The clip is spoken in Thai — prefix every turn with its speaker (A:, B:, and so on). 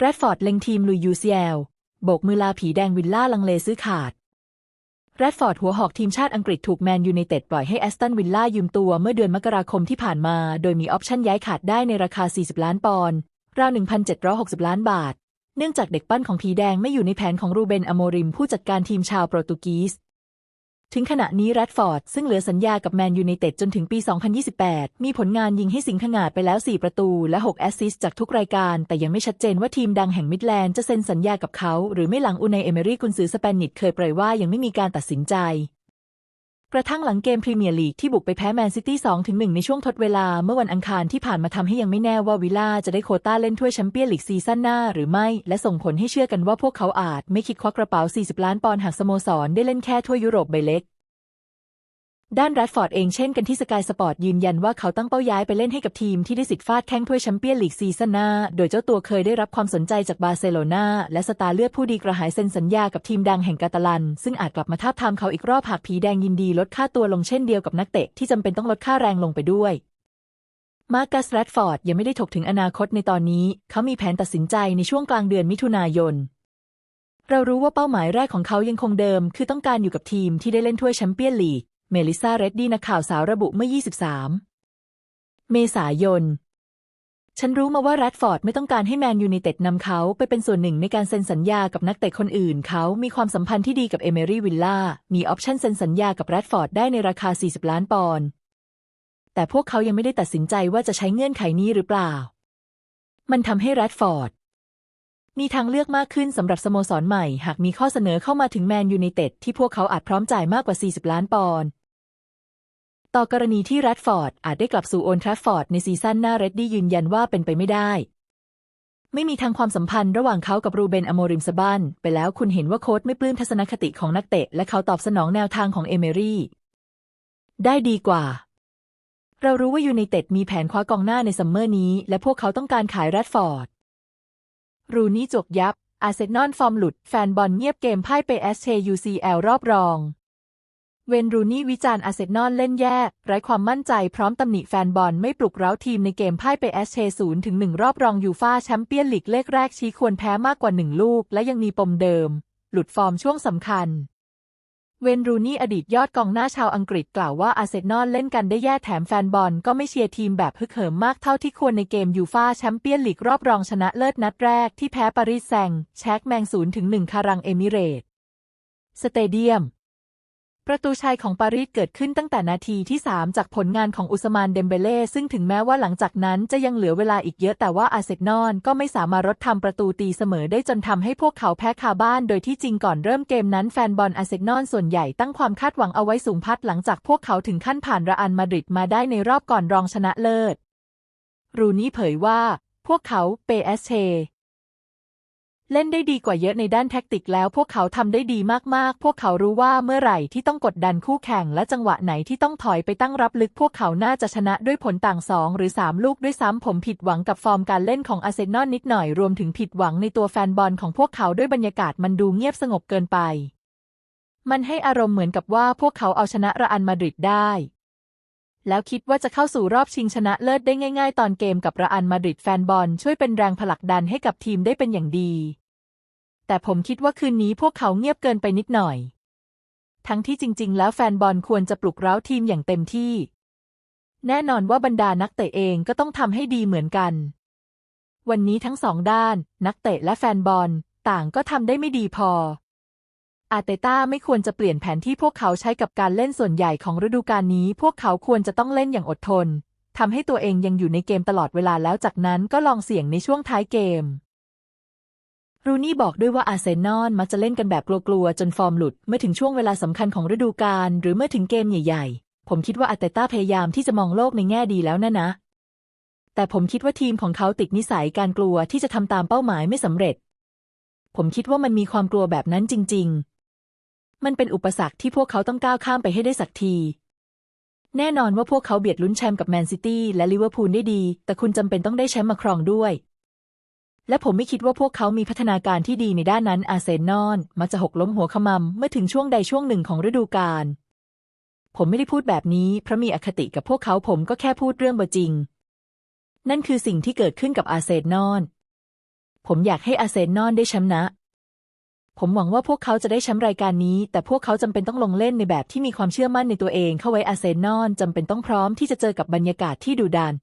A: แรดฟอร์ดเล็งทีมลุยยูซีแอลโบกมือลาผีแดงวิลล่าลังเลซื้อขาด แรดฟอร์ดหัวหอกทีมชาติอังกฤษถูกแมนยูไนเต็ดปล่อยให้แอสตันวิลล่ายืมตัวเมื่อเดือนมกราคมที่ผ่านมา โดยมีออปชั่นย้ายขาดได้ในราคา 40 ล้านปอนด์ ราว 1,760 ล้านบาท เนื่องจากเด็กปั้นของผีแดงไม่อยู่ในแผนของรูเบนอโมริมผู้จัดการทีมชาวโปรตุกีส ถึงขณะนี้แรดฟอร์ด ซึ่งเหลือสัญญากับแมนยูไนเต็ดจนถึงปี 2028 มีผลงานยิงให้สิงขงาดไปแล้ว 4 ประตูและ 6 แอสซิสต์จากทุกรายการ แต่ยังไม่ชัดเจนว่าทีมดังแห่งมิดแลนด์จะเซ็นสัญญากับเขา หรือไม่หลังอุนายเอเมรี่กุนซือสเปนิชเคยเปรยว่ายังไม่มีการตัดสินใจ ระทั่งหลังเกมพรีเมียร์ลีกที่บุกไปแพ้แมนซิตี้2-1ในช่วงทดเวลาเมื่อวันอังคารที่ผ่านมาทำให้ยังไม่แน่ว่าวิลล่าจะได้โคต้าเล่นถ้วยแชมเปี้ยนลีกซีซั่นหน้าหรือไม่ และส่งผลให้เชื่อกันว่าพวกเขาอาจไม่คิดควักกระเป๋า 40 ล้านปอนด์หากสโมสรได้เล่นแค่ถ้วยยุโรปใบเล็ก ด้านแรดฟอร์ดเองเช่นกันที่สกายสปอร์ตยืนยันว่าเขาตั้งเป้าย้ายไปเล่นให้กับทีมที่ได้สิทธิ์ฟาดแข้งถ้วยแชมเปี้ยนลีกซีซั่นหน้า โดยเจ้าตัวเคยได้รับความสนใจจากบาร์เซโลนาและสตาร์เลือดผู้ดีกระหายเซ็นสัญญากับทีมดังแห่งกาตาลัน ซึ่งอาจกลับมาทาบทามเขาอีกรอบหากผีแดงยินดีลดค่าตัวลงเช่นเดียวกับนักเตะที่จำเป็นต้องลดค่าแรงลงไปด้วย มาร์กัสแรดฟอร์ดยังไม่ได้ถกถึงอนาคตในตอนนี้ เขามีแผนตัดสินใจในช่วงกลางเดือนมิถุนายนเรารู้ว่าเป้าหมายแรกของเขายังคงเดิม คือต้องการอยู่กับทีมที่ได้เล่นถ้วยแชมเปี้ยนลีก เมลิซาเรดดี้นักข่าวสาวระบุเมื่อ 23 เมษายน ฉันรู้มาว่าแรดฟอร์ดไม่ต้องการให้แมนยูไนเต็ดนำเขาไปเป็นส่วนหนึ่งในการเซ็นสัญญากับนักเตะคนอื่น เขามีความสัมพันธ์ที่ดีกับเอเมรี่วิลล่า มีออปชั่นเซ็นสัญญากับแรดฟอร์ดได้ในราคา 40 ล้านปอนด์ แต่พวกเขายังไม่ได้ตัดสินใจว่าจะใช้เงื่อนไขนี้หรือเปล่า มันทำให้แรดฟอร์ด มีทางเลือกมากขึ้นสำหรับสโมสรใหม่ หากมีข้อเสนอเข้ามาถึงแมนยูไนเต็ดที่พวกเขาอาจพร้อมจ่ายมากกว่า 40 ล้านปอนด์ต่อกรณีที่แรดฟอร์ดอาจได้กลับสู่โอนทรัฟฟอร์ดในซีซั่นหน้าเรดดี้ยืนยันว่าเป็นไปไม่ได้ ไม่มีทางความสัมพันธ์ระหว่างเขากับรูเบนอโมริมสบันไปแล้วคุณเห็นว่าโค้ชไม่ปลื้มทัศนคติของนักเตะ และเขาตอบสนองแนวทางของเอเมรี่ได้ดีกว่าเรารู้ว่ายูไนเต็ดมีแผนคว้ากองหน้าในซัมเมอร์นี้ และพวกเขาต้องการขายแรดฟอร์ด รูนี่จบยับ อาร์เซนอลฟอร์มหลุด แฟนบอลเงียบเกมพ่ายไปเอสเชยูซีแอลรอบรอง เวนรูนี่วิจารณ์อาร์เซนอลเล่นแย่ ไร้ความมั่นใจพร้อมตำหนิแฟนบอลไม่ปลุกเร้าทีมในเกมพ่ายไปเอสเชศูนย์ถึงหนึ่งรอบรองยูฟาแชมเปี้ยนลีกเลขแรกชี้ควรแพ้มากกว่าหนึ่งลูก และยังมีปมเดิม หลุดฟอร์มช่วงสำคัญ เวนรูนี่อดีตยอดกองหน้าชาวอังกฤษกล่าวว่าอาร์เซนอลเล่นกันได้แย่แถมแฟนบอลก็ไม่เชียร์ทีมแบบฮึกเหิมมากเท่าที่ควรในเกมยูฟาแชมเปี้ยนลีกรอบรองชนะเลิศนัดแรกที่แพ้ปารีสแซงแชกแมงศูนย์ถึงหนึ่งคารังเอมิเรตสเตเดียม ประตูชัยของปารีสเกิดขึ้นตั้งแต่นาทีที่ 3 จากผลงานของอุสมานเดมเบเล่ซึ่งถึงแม้ว่าหลังจากนั้นจะยังเหลือเวลาอีกเยอะแต่ว่าอาเซนอลก็ไม่สามารถรดทำประตูตีเสมอได้จนทำให้พวกเขาแพ้คาบ้าน โดยที่จริงก่อนเริ่มเกมนั้นแฟนบอลอาเซนอลส่วนใหญ่ตั้งความคาดหวังเอาไว้สูงพัดหลังจากพวกเขาถึงขั้นผ่านระอันมาดริดมาได้ในรอบก่อนรองชนะเลิศ รูนี่เผยว่า พวกเขาเปเอสเช เล่นได้ดีกว่าเยอะในด้านแท็กติกแล้วพวกเขาทำได้ดีมากๆ พวกเขารู้ว่าเมื่อไหร่ที่ต้องกดดันคู่แข่งและจังหวะไหนที่ต้องถอยไปตั้งรับลึก พวกเขาน่าจะชนะด้วยผลต่างสองหรือ 3 ลูกด้วยซ้ำผมผิดหวังกับฟอร์มการเล่นของอาร์เซนอลนิดหน่อยรวมถึงผิดหวังในตัวแฟนบอลของพวกเขาด้วยบรรยากาศมันดูเงียบสงบเกินไป มันให้อารมณ์เหมือนกับว่าพวกเขาเอาชนะระอันมาดริดได้ แล้วคิดว่าจะเข้าสู่รอบชิงชนะเลิศได้ง่าย ๆ ตอนเกมกับระอันมาดริดแฟนบอลช่วยเป็นแรงผลักดันให้กับทีมได้เป็นอย่างดี แต่ผมคิดว่าคืนนี้พวกเขาเงียบเกินไปนิดหน่อย ทั้งที่จริง ๆ แล้วแฟนบอลควรจะปลุกเร้าทีมอย่างเต็มที่ แน่นอนว่าบรรดานักเตะเองก็ต้องทำให้ดีเหมือนกัน วันนี้ทั้งสองด้าน นักเตะและแฟนบอลต่างก็ทำได้ไม่ดีพอ อาเตต้าไม่ควรจะเปลี่ยนแผนที่พวกเขาใช้กับการเล่นส่วนใหญ่ของฤดูกาลนี้ พวกเขาควรจะต้องเล่นอย่างอดทนทำให้ตัวเองยังอยู่ในเกมตลอดเวลาแล้วจากนั้นก็ลองเสี่ยงในช่วงท้ายเกม รูนี่บอกด้วยว่าอาร์เซนอลมักจะเล่นกันแบบกลัวๆ จนฟอร์มหลุด เมื่อถึงช่วงเวลาสำคัญของฤดูกาลหรือเมื่อถึงเกมใหญ่ๆ ผมคิดว่าอาเตต้าพยายามที่จะมองโลกในแง่ดีแล้วนะนะ แต่ผมคิดว่าทีมของเขาติดนิสัยการกลัวที่จะทำตามเป้าหมายไม่สำเร็จ ผมคิดว่ามันมีความกลัวแบบนั้นจริง ๆ มันเป็นอุปสรรคที่พวกเขาต้องก้าวข้ามไปให้ได้สักที แน่นอนว่าพวกเขาเบียดลุ้นแชมป์กับแมนซิตี้และลิเวอร์พูลได้ดี แต่คุณจำเป็นต้องได้แชมป์มาครองด้วย และผมไม่คิดว่าพวกเขามีพัฒนาการที่ดีในด้านนั้นอาเซนอลมักจะหกล้มหัวขมำเมื่อถึงช่วงใดช่วงหนึ่งของฤดูกาลผมไม่ได้พูดแบบนี้เพราะมีอคติกับพวกเขาผมก็แค่พูดเรื่องบจริง นั่นคือสิ่งที่เกิดขึ้นกับอาเซนอลผมอยากให้อาเซนอลได้แชมป์นะ ผมหวังว่าพวกเขาจะได้แชมป์รายการนี้ แต่พวกเขาจำเป็นต้องลงเล่นในแบบที่มีความเชื่อมั่นในตัวเองเข้าไว้อาร์เซนอลจำเป็นต้องพร้อมที่จะเจอกับบรรยากาศที่ดุดัน